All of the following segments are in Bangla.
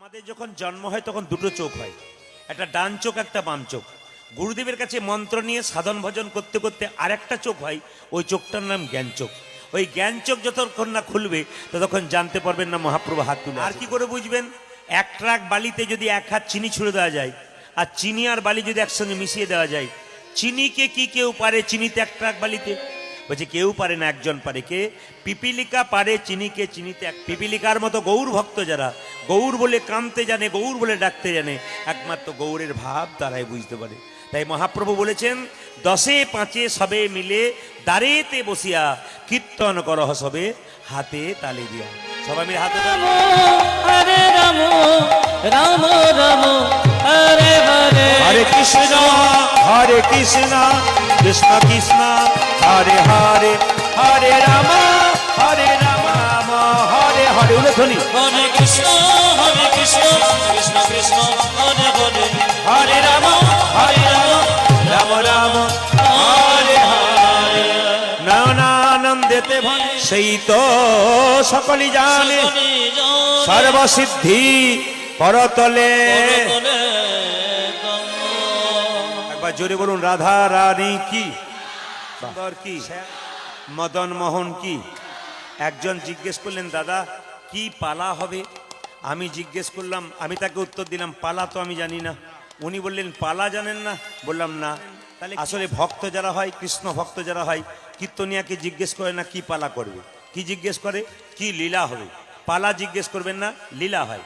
আমাদের যখন জন্ম হয় তখন দুটো চোখ হয়। একটা ডান চোখ একটা বাম চোখ। গুরুদেবের কাছে মন্ত্র নিয়ে সাধন ভজন করতে করতে আরেকটা চোখ হয় ওই চোখটার নাম জ্ঞান চোখ। ওই জ্ঞান চোখ যতক্ষণ না খুলবে ততক্ষণ জানতে পারবেন না মহাপ্রভু হাত তুলে আর কি করে বুঝবেন? এক ট্রাক বালিতে যদি এক হাত চিনি ছুড়ে দেওয়া যায় আর চিনি আর বালি যদি একসঙ্গে মিশিয়ে দেওয়া যায় চিনিকে কি কেউ পারে? চিনিতে এক ট্রাক বালিতে। বলছে কেউ পারে না একজন পারে। কে? পিপিলিকা পারে চিনিকে চিনিতে এক পিপিলিকার মতো গৌর ভক্ত যারা। গৌর বলে কামতে জানে গৌর বলে ডাকতে জানে। একমাত্র গৌরের ভাব তারাই বুঝতে পারে। তাই মহাপ্রভু বলেছেন দশে পাঁচে সবে মিলে দাঁড়েতে বসিয়া কীর্তন কর সবে হাতে তালে দিয়া। সবাই মিলে হাতে হরে রাম রাম রাম হরে হরে। হরে কৃষ্ণ হরে কৃষ্ণ। কৃষ্ণ কৃষ্ণ হরে হরে হরে রাম হরে রাম হরে হরে। উল্লেখনি হরে কৃষ্ণ হরে কৃষ্ণ কৃষ্ণ কৃষ্ণ হরে হরে। হরে রাম হরে রাম রাম রাম হরে হরে। নয়নানন্দেতে সেই তো সকলই জানে। সর্বসিদ্ধি পরতলে। জোরে বলুন রাধা রানী কি? সুন্দর কি? মদন মোহন কি? একজন জিজ্ঞেস করলেন দাদা কি পালা হবে? আমি জিজ্ঞেস করলাম আমি তাকে উত্তর দিলাম পালা তো আমি জানি না। উনি বললেন পালা জানেন না? বললাম না। তাহলে আসলে ভক্ত যারা হয় কৃষ্ণ ভক্ত যারা হয় কীর্তনিয়াকে জিজ্ঞেস করে না কি পালা করবে। কি জিজ্ঞেস করে? কি লীলা হবে? পালা জিজ্ঞেস করবেন না লীলা হয়।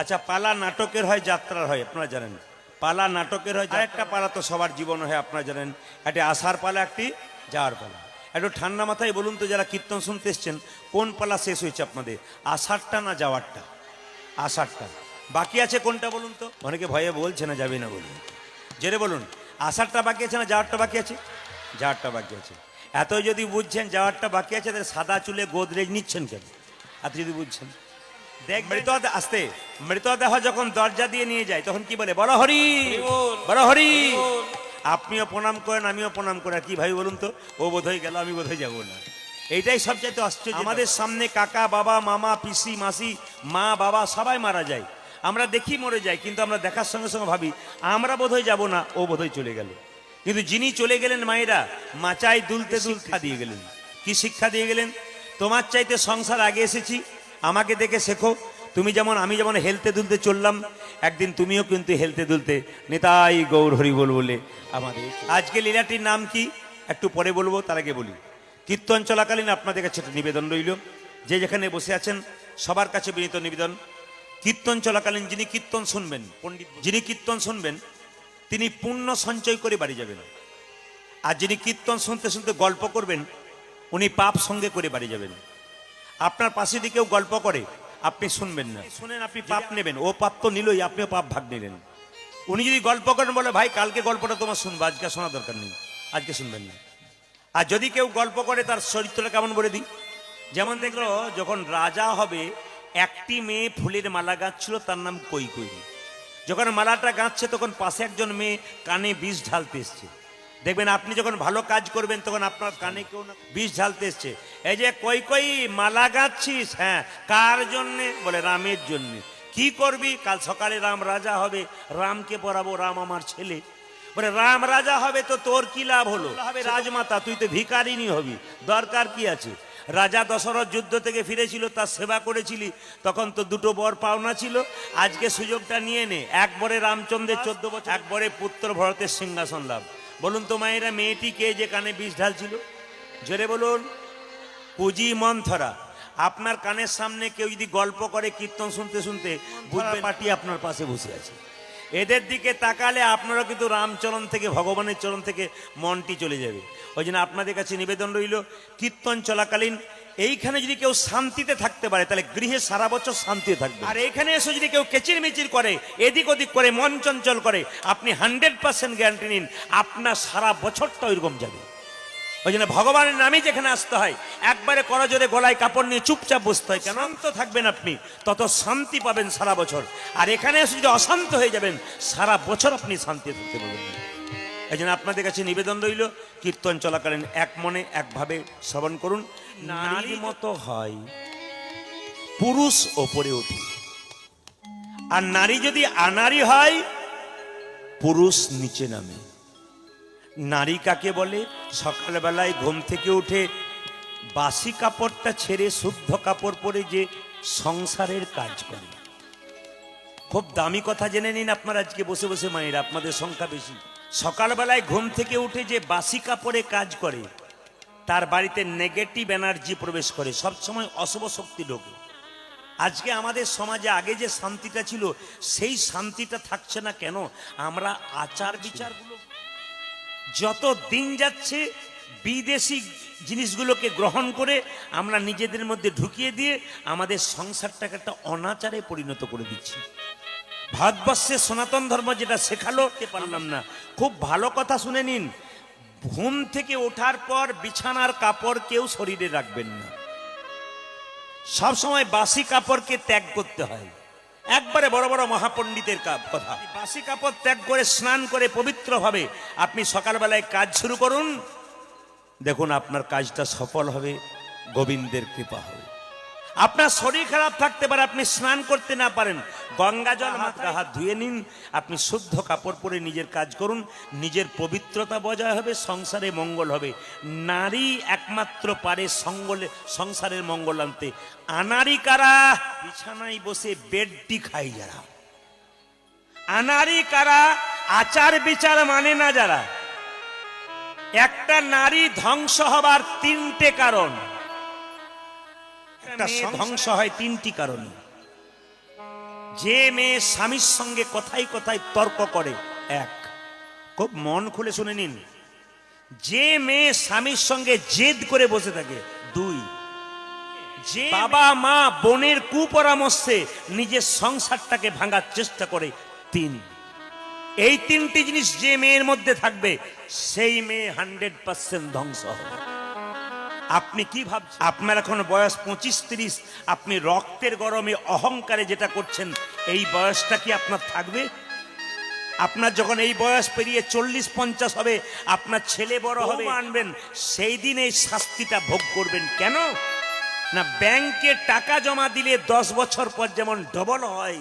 আচ্ছা পালা নাটকের হয় যাত্রার হয় আপনারা জানেন। পালা নাটকের হয় একটা পালা তো সবার জীবন হয়, আপনারা জানেন। একটি আসার পালা, একটি যাওয়ার পালা। একটু ঠান্ডা মাথায় বলুন তো, যারা কীর্তন শুনতে এসছেন, কোন পালা শেষ হয়েছে আপনাদের? আষাঢ়টা না যাওয়ারটা? আষাঢ়টা। বাকি আছে কোনটা বলুন তো? অনেকে ভয়ে বলছে না, যাবে না বলুন। জেরে বলুন, আষাঢ়টা বাকি আছে না যাওয়ারটা বাকি আছে? যাওয়ারটা বাকি আছে। এত যদি বুঝছেন, যাওয়ারটা বাকি আছে, তাহলে সাদা চুলে গোদরেজ নিচ্ছেন কেন? এত যদি বুঝছেন। মৃতদেহ আসতে মৃতদেহ যখন দরজা দিয়ে নিয়ে যায় তখন কি বলে? বড় হরি বড় হরি। আপনিও প্রণাম করেন আমিও প্রণাম করি। আর কি ভাই বলুন তো? ও বোধহয় গেল আমি বোধহয় যাব না। এইটাই সবচাইতে আশ্চর্য আমাদের সামনে কাকা বাবা মামা পিসি মাসি মা বাবা সবাই মারা যায়। আমরা দেখি মরে যাই কিন্তু আমরা দেখার সঙ্গে সঙ্গে ভাবি আমরা বোধহয় যাব না ও বোধহয় চলে গেল। কিন্তু যিনি চলে গেলেন মায়েরা মাচায় দুলতে দুলতে দিয়ে গেলেন। কি শিক্ষা দিয়ে গেলেন? তোমার চাইতে সংসার আগে এসেছি আমাকে দেখে শেখো। তুমি যেমন, আমি যেমন হেলতে দুলতে চললাম, একদিন তুমিও কিন্তু হেলতে দুলতে নেতাই গৌর হরি বল বলে আমাদের আজকে লীলাটির নাম কি? একটু পরে বলব, তার আগে বলি। কীর্তন চলাকালীন আপনাদের কাছে একটা নিবেদন রইল। যে যেখানে বসে আছেন, সবার কাছে বিনীত নিবেদন। কীর্তন চলাকালীন যিনি কীর্তন শুনবেন, পণ্ডিত যিনি কীর্তন শুনবেন, তিনি পুণ্য সঞ্চয় করে বাড়ি যাবেন। আর যিনি কীর্তন শুনতে শুনতে গল্প করবেন, উনি পাপ সঙ্গে করে বাড়ি যাবেন। আপনার পাশে দিয়ে কেউ গল্প করে আপনি শুনবেন না। শুনেন আপনি পাপ নেবেন। ও পাপ তো নিলই আপনিও পাপ ভাগ নিলেন। উনি যদি গল্প করেন বলে ভাই কালকে গল্পটা তোমার শুনব আজকে শোনা দরকার নেই আজকে শুনবেন না। আর যদি কেউ গল্প করে তার চরিত্রটা কেমন বলে দিই? যেমন দেখল যখন রাজা হবে একটি মেয়ে ফুলের মালা গাঁচ্ছিল তার নাম কই কই যখন মালাটা গাঁচ্ছে তখন পাশে একজন মেয়ে কানে বিষ ঢালতে এসছে। দেখবেন আপনি যখন ভালো কাজ করবেন তখন আপনার কানে কেউ না বিষ ঢালতে এসছে। এই যে কই কই মালা গাচ্ছিস হ্যাঁ কার জন্যে? বলে রামের জন্যে। কি করবি? কাল সকালে রাম রাজা হবে। রামকে পড়াবো রাম আমার ছেলে। বলে রাম রাজা হবে তো তোর কি লাভ হলো? হবে রাজমাতা তুই তো ভিকারিনী হবি। দরকার কি আছে? রাজা দশরথ যুদ্ধ থেকে ফিরেছিল তার সেবা করেছিলি। তখন তো দুটো বর পাওনা ছিল। আজকে সুযোগটা নিয়ে নে। একবারে রামচন্দ্রের চোদ্দ বছর। একবারে পুত্র ভরতের সিংহাসন লাভ। বলুন তো মায়েরা মেয়েটি কে যে কানে বিষ ঢালছিল? জোরে বলুন। পুঁজি মন্থরা আপনার কানের সামনে কেউ যদি গল্প করে কীর্তন শুনতে শুনতে বুঝবে পাটি আপনার পাশে বসে আছে। এদের দিকে তাকালে আপনারা কিন্তু রামচরণ থেকে ভগবানের চরণ থেকে মনটি চলে যাবে। ওই জন্য আপনাদের কাছে নিবেদন রইল কীর্তন চলাকালীন এইখানে যদি কেউ শান্তিতে থাকতে পারে তাহলে গৃহে সারা বছর শান্তিতে থাকবে। আর এখানে এসে যদি কেউ কেচির মিচির করে এদিক ওদিক করে মন চঞ্চল করে আপনি হান্ড্রেড পার্সেন্ট গ্যারান্টি নিন আপনার সারা বছরটা ওইরকম যাবে। ওই জন্য ভগবানের নামই যেখানে আসতে হয় একবারে করজোরে গলায় কাপড় নিয়ে চুপচাপ বসতে হয়। কেন? শান্ত থাকবেন আপনি তত শান্তি পাবেন সারা বছর। আর এখানে এসে যদি অশান্ত হয়ে যাবেন সারা বছর আপনি শান্তি থাকতে পারবেন। এই জন্য আপনাদের কাছে নিবেদন রইল কীর্তন চলাকালীন এক মনে একভাবে শ্রবণ করুন। নারীর মতো হয় পুরুষ ওপরে ওঠে আর নারী যদি আনারি হয় পুরুষ নিচে নামে। নারী কাকে বলে? সকালবেলায় ঘুম থেকে উঠে বাসি কাপড়টা ছেড়ে শুদ্ধ কাপড় পরে যে সংসারের কাজ করে। খুব দামি কথা জেনে নিন আপনারা আজকে বসে বসে মায়ের আপনাদের সংখ্যা বেশি। সকালবেলায় ঘুম থেকে উঠে যে বাসি কাপড়ে কাজ করে, তার বাড়িতে নেগেটিভ এনার্জি প্রবেশ করে, সবসময় অশুভ শক্তি ঢোকে। আজকে আমাদের সমাজে আগে যে শান্তিটা ছিল, সেই শান্তিটা থাকছে না কেন? আমরা আচার বিচারগুলো, যত দিন যাচ্ছে, বিদেশি জিনিসগুলোকে গ্রহণ করে, আমরা নিজেদের মধ্যে ঢুকিয়ে দিয়ে আমাদের সংসারটাকে একটা অনাচারে পরিণত করে দিচ্ছি। ভারতবর্ষের সনাতন ধর্ম যেটা শেখালো, তে পারলাম না। খুব ভালো কথা শুনে নিন। ঘুম থেকে ওঠার পর বিছানার কাপড় কেউ শরীরে রাখবেন না। সব সময় বাসি কাপড়কে ত্যাগ করতে হয়। একবারে বড় বড় মহাপণ্ডিতের কথা। বাসি কাপড় ত্যাগ করে, স্নান করে পবিত্রভাবে আপনি সকালবেলায় কাজ শুরু করুন। দেখুন আপনার কাজটা সফল হবে। গোবিন্দের কৃপা হবে। আপনার শরীর খারাপ থাকতে পারে আপনি স্নান করতে না পারেন। গঙ্গা জল মাথায় হাত ধুয়ে নিন আপনি শুদ্ধ কাপড় পরে নিজের কাজ করুন নিজের পবিত্রতা বজায় হবে সংসারে মঙ্গল হবে। নারী একমাত্র পারে সঙ্গলে সংসারের মঙ্গল আনতে। আনারি কারা? বিছানায় বসে বেডটি খাই যারা। আনারি কারা? আচার বিচার মানে না যারা। একটা নারী ধ্বংস হবার তিনটে কারণ। একটা ধ্বংস হয় তিনটি কারণে। যে মেয়ে স্বামীর সঙ্গে কথাই কথায় তর্ক করে এক খুব মন খুলে শুনে নিন। যে মেয়ে স্বামীর সঙ্গে জেদ করে বসে থাকে দুই যে বাবা মা বোনের কুপরামর্শে নিজের সংসারটাকে ভাঙার চেষ্টা করে তিন এই তিনটি জিনিস যে মেয়ের মধ্যে থাকবে সেই মেয়ে হান্ড্রেড পার্সেন্ট ধ্বংস হবে। আপনি কি ভাবছেন? আপনার এখন বয়স পঁচিশ তিরিশ আপনি রক্তের গরমে অহংকারে যেটা করছেন এই বয়সটা কি আপনার থাকবে? আপনার যখন এই বয়স পেরিয়ে চল্লিশ পঞ্চাশ হবে আপনার ছেলে বড় হবে আনবেন সেই দিন এই শাস্তিটা ভোগ করবেন কেন? না ব্যাংকে টাকা জমা দিলে দশ বছর পর যেমন ডবল হয়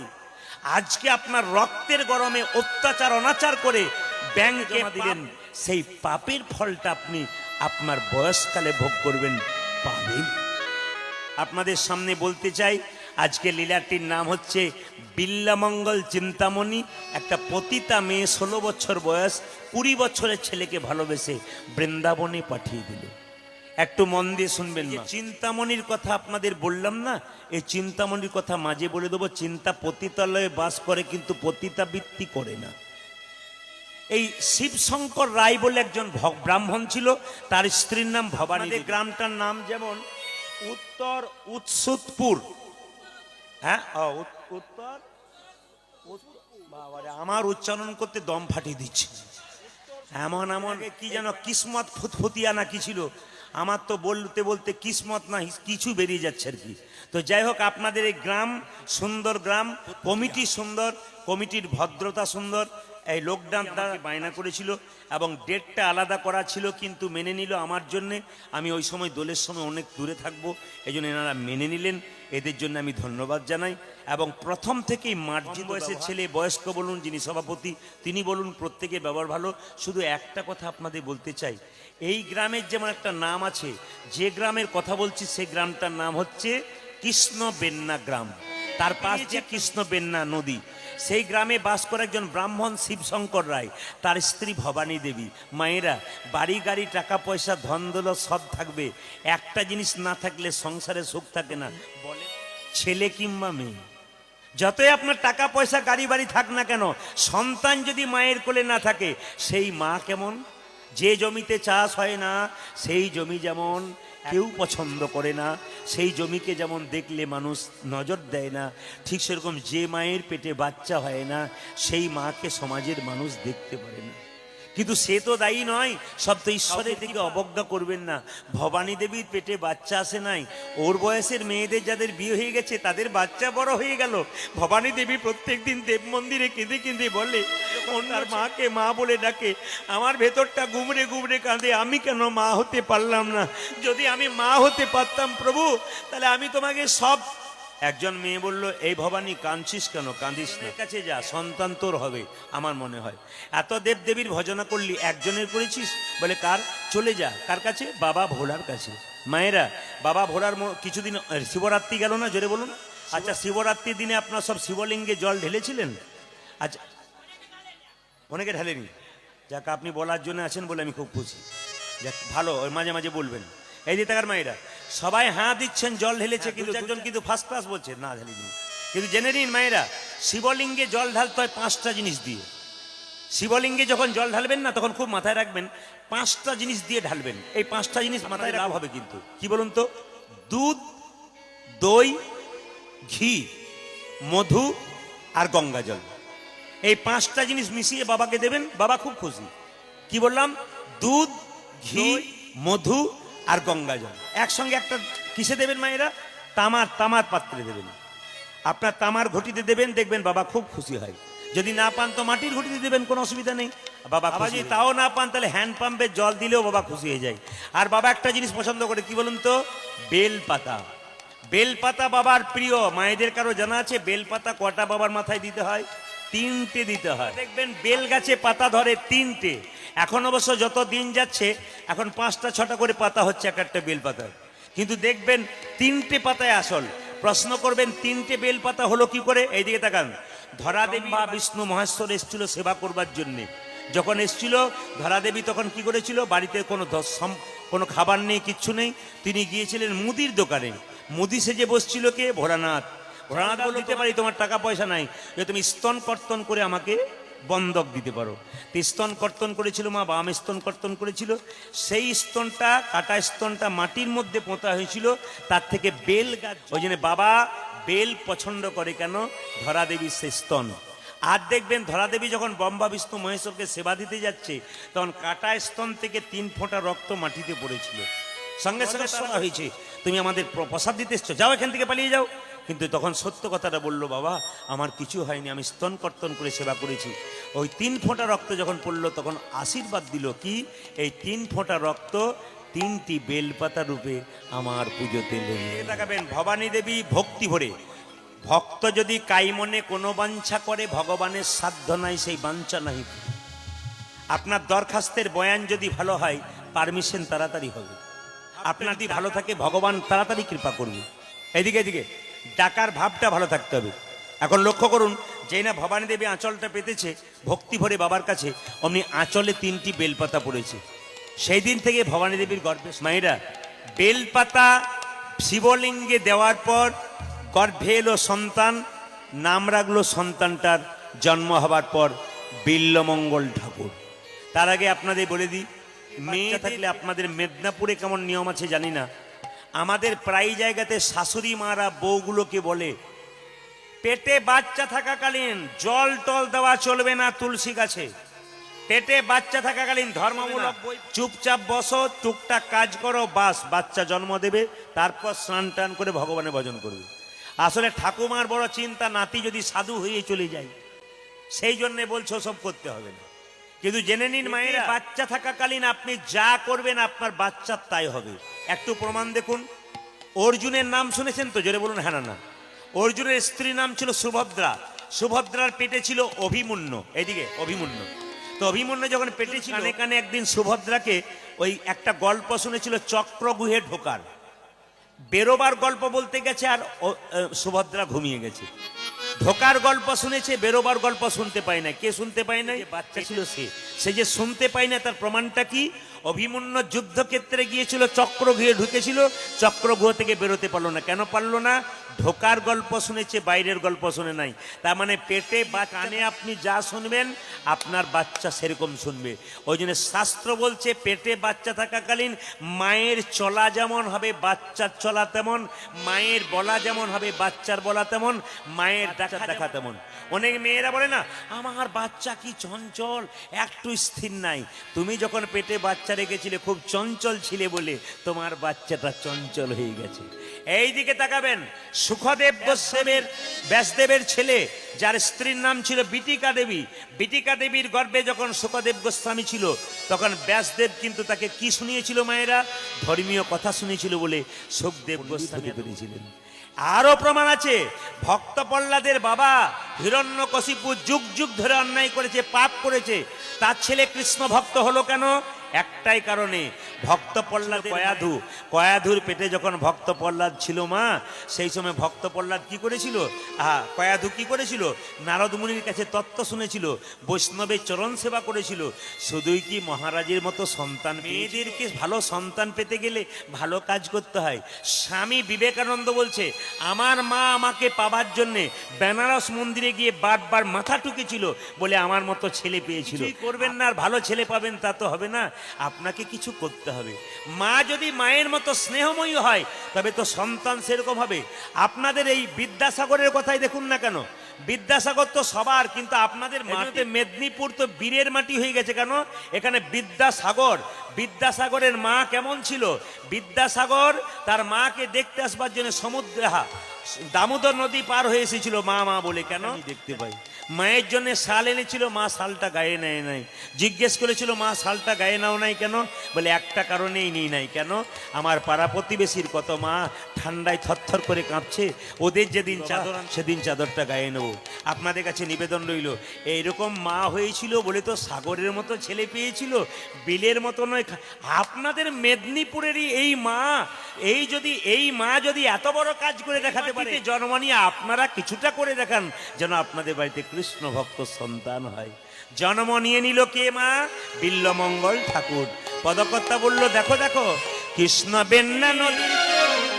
আজকে আপনার রক্তের গরমে অত্যাচার অনাচার করে ব্যাংক জমা দিলেন। সেই পাপের ফলটা আপনি আপনার বয়সকালে ভোগ করবেন পাবেন। আপনাদের সামনে বলতে চাই, আজকে লীলাটির নাম হচ্ছে বিল্লামঙ্গল চিন্তামণি। একটা পতিতা মেয়ে ষোলো বছর বয়স, কুড়ি বছরের ছেলেকে ভালোবেসে বৃন্দাবনে পাঠিয়ে দিল। একটু মন দিয়ে শুনবেন না চিন্তামণির কথা আপনাদের বললাম না, এই চিন্তামণির কথা মাঝে বলে দেবো, চিন্তা পতিতালয়ে বাস করে, কিন্তু পতিতাবৃত্তি করে না। এই শিবশঙ্কর রায় বলে একজন ব্রাহ্মণ ছিল তার স্ত্রীর নাম ভবানী। গ্রামটার নাম যেমন উত্তর উৎসুতপুর। হ্যাঁ? উত্তর উত- আমার উচ্চারণ করতে দম ফাটিয়ে দিচ্ছে। এমন এমন। কি যেন কিসমত ফুতফুতিয়া না কি ছিল? আমার তো বলতে বলতে কিসমত না কিছু বেরিয়ে যাচ্ছে আর কি। তো যাই হোক আপনাদের এই গ্রাম সুন্দর গ্রাম কমিটি সুন্দর কমিটির ভদ্রতা সুন্দর এই লোকডাউন তারা বায়না করেছিল এবং ডেটটা আলাদা করা ছিল কিন্তু মেনে নিল আমার জন্যে। আমি ওই সময় দোলের সময় অনেক দূরে থাকব এই জন্য এনারা মেনে নিলেন। এদের জন্য আমি ধন্যবাদ জানাই এবং প্রথম থেকেই মার্জিত বয়সের ছেলে বয়স্ক বলুন যিনি সভাপতি তিনি বলুন প্রত্যেকে ব্যবহার ভালো। শুধু একটা কথা আপনাদের বলতে চাই এই গ্রামের যেমন একটা নাম আছে যে গ্রামের কথা বলছি সেই গ্রামটার নাম হচ্ছে কৃষ্ণ বেন্না গ্রাম। তার পাশ যে কৃষ্ণ বেন্না নদী। সেই গ্রামে বাস করে একজন ব্রাহ্মণ শিবশঙ্কর রায়। তার স্ত্রী ভবানী দেবী। মায়েরা, বাড়ি, গাড়ি, টাকা, পয়সা, ধন, দৌলত সব থাকবে। একটা জিনিস না থাকলে সংসারে সুখ থাকে না। বলে, ছেলে কিংবা মেয়ে। যতই আপনার টাকা, পয়সা, গাড়ি, বাড়ি থাক না কেন, সন্তান যদি মায়ের কোলে না থাকে, সেই মা কেমন? যে জমিতে চাষ হয় না, সেই জমি যেমন কেউ পছন্দ করে না, সেই জমিকে যেমন দেখলে মানুষ নজর দেয় না, ঠিক সেরকম যে মায়ের পেটে বাচ্চা হয় না, সেই মাকে সমাজের মানুষ দেখতে পারে না। কিন্তু সে তো দায়ী নয়। সব তো ঈশ্বরের দিকে অবজ্ঞা করবেন না। ভবানী দেবীর পেটে বাচ্চা আসে নাই। ওর বয়সের মেয়েদের যাদের বিয়ে হয়ে গেছে তাদের বাচ্চা বড় হয়ে গেল। ভবানী দেবী প্রত্যেকদিন দেব মন্দিরে কেঁদে কেঁদে বলে অন্যার মাকে মা বলে ডাকে। আমার ভেতরটা গুমড়ে গুমড়ে কাঁদে। আমি কেন মা হতে পারলাম না? যদি আমি মা হতে পারতাম প্রভু তাহলে আমি তোমাকে সব একজন মেয়ে বলল, এই ভবানী, কাঁদছিস কেন? কাঁদিস না। কাছে যা, সন্তান তোর হবে, আমার মনে হয়। এত দেবদেবীর ভজনা করলি, একজনের করেছিস? বলে, কার? চলে যা, কার কাছে? বাবা ভোলার কাছে। মায়েরা, বাবা ভোলার কিছুদিন শিবরাত্রি গেল না, জোরে বলুন? আচ্ছা শিবরাত্রির দিনে আপনার সব শিবলিঙ্গে জল ঢেলেছিলেন? আচ্ছা অনেকে ঢালেনি। যাক, আপনি বলার জন্য আছেন বলে আমি খুব খুশি। যাক, ভালো, ওই মাঝে মাঝে বলবেন। এই যে টাকার মায়েরা সবাই হাঁ দিচ্ছেন জল ঢেলেছে কিন্তু একজন কিন্তু ফার্স্ট ক্লাস বলছে না ঢেলেনি কিন্তু জেনে নিন মায়েরা শিবলিঙ্গে জল ঢালতে হয় পাঁচটা জিনিস দিয়ে। শিবলিঙ্গে যখন জল ঢালবেন না তখন খুব মাথায় রাখবেন পাঁচটা জিনিস দিয়ে ঢালবেন। এই পাঁচটা জিনিস মাথায় লাভ হবে কিন্তু। কি বলুন তো? দুধ দই ঘি মধু আর গঙ্গা জল। এই পাঁচটা জিনিস মিশিয়ে বাবাকে দেবেন বাবা খুব খুশি। কি বললাম? দুধ ঘি মধু আর গঙ্গা জল। একসঙ্গে একটা কিসে দেবেন মায়েরা? তামার তামার পাত্রে দেবেন। আপনার তামার ঘটিতে দেবেন দেখবেন বাবা খুব খুশি হয়। যদি না পান তো মাটির ঘটিতে দেবেন কোনো অসুবিধা নেই। বাবা বাবা যদি তাও না পান তাহলে হ্যান্ড পাম্পের জল দিলেও বাবা খুশি হয়ে যায়। আর বাবা একটা জিনিস পছন্দ করে কি বলুন তো? বেল পাতা বেলপাতা বাবার প্রিয় মায়েদের কারও জানা আছে? বেলপাতা কটা বাবার মাথায় দিতে হয়? তিনটে দিতে হয়। দেখবেন বেল গাছে পাতা ধরে তিনটে। এখন অবশ্য যত দিন যাচ্ছে, এখন পাঁচটা, ছটা করে পাতা হচ্ছে এক একটা বেলপাতায়। কিন্তু দেখবেন তিনটে পাতায় আসল। প্রশ্ন করবেন, তিনটে বেল পাতা হলো কি করে? এইদিকে তাকান। ধরা দেবী বা বিষ্ণু মহেশ্বর এসেছিল সেবা করবার জন্যে। যখন এসছিল, ধরাদেবী তখন কি করেছিল? বাড়িতে কোনো কোনো খাবার নেই, কিচ্ছু নেই। তিনি গিয়েছিলেন মুদির দোকানে। মুদি সেজে বসছিল কে? ভোলানাথ। ভোলানাথ বলল, দিতে পারি তোমার টাকা পয়সা নাই। যে তুমি স্তন কর্তন করে আমাকে বন্ধক দিতে পারো। তো স্তন কর্তন করেছিল মা বাম স্তন কর্তন করেছিল। সেই স্তনটা কাটা স্তনটা মাটির মধ্যে পোঁতা হয়েছিল। তার থেকে বেল গাছ ওই জন্য বাবা বেল পছন্দ করে কেন? ধরা দেবীর সেই স্তন। আর দেখবেন ধরাদেবী যখন বম্বা বিষ্ণু মহেশ্বরকে সেবা দিতে যাচ্ছে তখন কাটা স্তন থেকে তিন ফোঁটা রক্ত মাটিতে পড়েছিল। সঙ্গে সঙ্গে শোনা হয়েছে তুমি আমাদের প্রসাদ দিতে এসছো। যাও এখান থেকে পালিয়ে যাও। কিন্তু তখন সত্য কথাটা বলল, বাবা, আমার কিছু হয়নি, আমি স্তন কর্তন করে সেবা করেছি। ওই তিন ফোঁটা রক্ত যখন পড়ল, তখন আশীর্বাদ দিল, কি? এই তিন ফোঁটা রক্ত তিনটি বেলপাতা রূপে আমার পুজোতে তাকাবেন ভবানী দেবী, ভক্তি ভরে। ভক্ত যদি কাইমনে কোনো বাঞ্ছা করে, ভগবানের সাধ্য নাই, সেই বাঞ্ছা নাই আপনার দরখাস্তের বয়ান যদি ভালো হয়, পারমিশন তাড়াতাড়ি হবে। আপনার যদি ভালো থাকে, ভগবান তাড়াতাড়ি কৃপা করবে। এদিকে এদিকে। ডাকার ভাবটা ভালো থাকতে হবে। এখন লক্ষ্য করুন যেই না ভবানী দেবী আঁচলটা পেতেছে ভক্তি ভরে বাবার কাছে অমনি আঁচলে তিনটি বেলপাতা পড়েছে। সেই দিন থেকে ভবানী দেবীর গর্ভে মায়েরা বেলপাতা শিবলিঙ্গে দেওয়ার পর গর্ভে এলো সন্তান নাম রাখল সন্তানটার জন্ম হবার পর বিল্লমঙ্গল ঠাকুর। তার আগে আপনাদের বলে দিই মেয়ে থাকলে আপনাদের মেদিনীপুরে কেমন নিয়ম আছে জানি না আমাদের প্রায় জায়গাতে শাশুড়ি মারা বউগুলোকে বলে পেটে বাচ্চা থাকাকালীন জল টল দেওয়া চলবে না তুলসী গাছে। পেটে বাচ্চা থাকাকালীন ধর্মমূলক চুপচাপ বসো টুকটাক কাজ করো বাস বাচ্চা জন্ম দেবে তারপর স্নান টান করে ভগবানের ভজন করবে। আসলে ঠাকুমার বড় চিন্তা নাতি যদি সাধু হয়ে চলে যায় সেই জন্যে বলছো সব করতে হবে না। কিন্তু জেনে নিন মায়ের বাচ্চা থাকাকালীন আপনি যা করবেন আপনার বাচ্চার তাই হবে। একটু প্রমাণ দেখুন। অর্জুনের নাম শুনেছেন তো? জোরে বলুন হ্যাঁ না অর্জুনের স্ত্রীর নাম ছিল সুভদ্রা। সুভদ্রার পেটে ছিল অভিমন্যু এদিকে অভিমন্যু। তো অভিমন্যু যখন পেটে ছিল কানে একদিন সুভদ্রাকে ওই একটা গল্প শুনেছিল চক্রগুহে ঢোকার। বেরোবার গল্প বলতে গেছে আর সুভদ্রা ঘুমিয়ে গেছে। ঢোকার গল্প শুনেছে বেরোবার গল্প শুনতে পায় না কে শুনতে পায় না বাচ্চা ছিল সে। সে। যে শুনতে পায় না তার প্রমাণটা কি? অভিমন্যু যুদ্ধক্ষেত্রে গিয়েছিল চক্র ঘিরে ঢুকেছিল চক্রগ্রহ থেকে বেরোতে পারল না। কেন পারল না? ঢোকার গল্প শুনেছে বাইরের গল্প শুনে নাই। তার মানে পেটে বা কানে আপনি যা শুনবেন আপনার বাচ্চা সেরকম শুনবে। ওই জন্য শাস্ত্র বলছে পেটে বাচ্চা থাকাকালীন মায়ের চলা যেমন হবে বাচ্চার চলা তেমন মায়ের বলা যেমন হবে বাচ্চার বলা তেমন মায়ের দেখা দেখা তেমন। অনেক মেয়েরা বলে না আমার বাচ্চা কি চঞ্চল? একটু স্থির নাই। তুমি যখন পেটে বাচ্চা রেখেছিলে খুব চঞ্চল ছিলে বলে তোমার বাচ্চাটা চঞ্চল হয়ে গেছে। এই দিকে তাকাবেন সুখদেব গোস্বামীর ব্যাসদেবের ছেলে যার স্ত্রীর নাম ছিল বিটিকা দেবী। বিটিকা দেবীর গর্ভে যখন সুখদেব গোস্বামী ছিল তখন ব্যাসদেব কিন্তু তাকে কি শুনিয়েছিল মায়েরা? ধর্মীয় কথা শুনিয়েছিল বলে সুখদেব গোস্বামী করেছিলেন আরও প্রমাণ আছে ভক্ত প্রহ্লাদের বাবা হিরণ্যকশিপু যুগ যুগ ধরে অন্যায় করেছে পাপ করেছে। তার ছেলে কৃষ্ণ ভক্ত হলো কেন? একটাই কারণে ভক্ত প্রহ্লাদ কয়াধু কয়াধুর পেটে যখন ভক্ত প্রহ্লাদ ছিল মা সেই সময় ভক্ত প্রহ্লাদ কি করেছিল? আহা কয়াধু কি করেছিল? নারদ মুনির কাছে তত্ত্ব শুনেছিল বৈষ্ণবের চরণ সেবা করেছিল শুধুই কি মহারাজের মতো সন্তান মেয়েদেরকে ভালো সন্তান পেতে গেলে ভালো কাজ করতে হয়। স্বামী বিবেকানন্দ বলছে আমার মা আমাকে পাবার জন্যে বেনারস মন্দিরে গিয়ে বারবার মাথা টুকেছিল বলে আমার মতো ছেলে পেয়েছিল। করবেন না? আর ভালো ছেলে পাবেন তা তো হবে না। আপনাকে কিছু করতে হবে। মা যদি মায়ের মতো স্নেহময়ী হয় তবে তো সন্তান সেরকম হবে। আপনাদের এই বিদ্যাসাগরের কথাই দেখুন না কেন? বিদ্যাসাগর তো সবার কিন্তু আপনাদের মাটিতে মেদিনীপুর তো বীরের মাটি হয়ে গেছে কেন? এখানে বিদ্যাসাগর বিদ্যাসাগরের মা কেমন ছিল? বিদ্যাসাগর তার মাকে দেখতে আসবার জন্য সমুদ্রে হা দামোদর নদী পার হয়ে এসেছিল মা মা বলে কেন? দেখতে পাই। মায়ের জন্য শাল এনেছিল মা শালটা গায়ে নেয় নাই। জিজ্ঞেস করেছিল মা শালটা গায়ে নাও নাই কেন? বলে একটা কারণেই নেই নাই কেন? আমার পাড়া প্রতিবেশীর কত মা ঠান্ডায় থরথর করে কাঁপছে ওদের যেদিন চাদর সেদিন চাদরটা গায়ে নেব। আপনাদের কাছে নিবেদন রইল এইরকম মা হয়েছিল বলে তো সাগরের মতো ছেলে পেয়েছিল বিলের মতো নয় আপনাদের মেদিনীপুরেরই এই মা এই যদি এই মা যদি এত বড় কাজ করে দেখাতে পারে। জন্ম নিয়ে আপনারা কিছুটা করে দেখান যেন আপনাদের বাড়িতে কৃষ্ণ ভক্ত সন্তান হয়। জন্ম নিয়ে নিল কে মা? বিল্লমঙ্গল ঠাকুর। পদকর্তা বলল, দেখো দেখো, কৃষ্ণ বেন্না নদী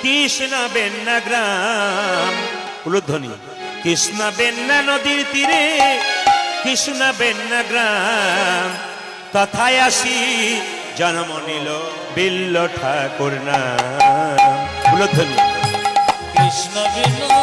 কৃষ্ণ বেন্না গ্রাম। উলুধ্বনি কৃষ্ণ বেন্না নদীর তীরে কৃষ্ণ বেন্না গ্রাম। তথায় আসি, জন্ম নিল বিল্ল ঠাকুর নাম। উলুধ্বনি কৃষ্ণ তীরে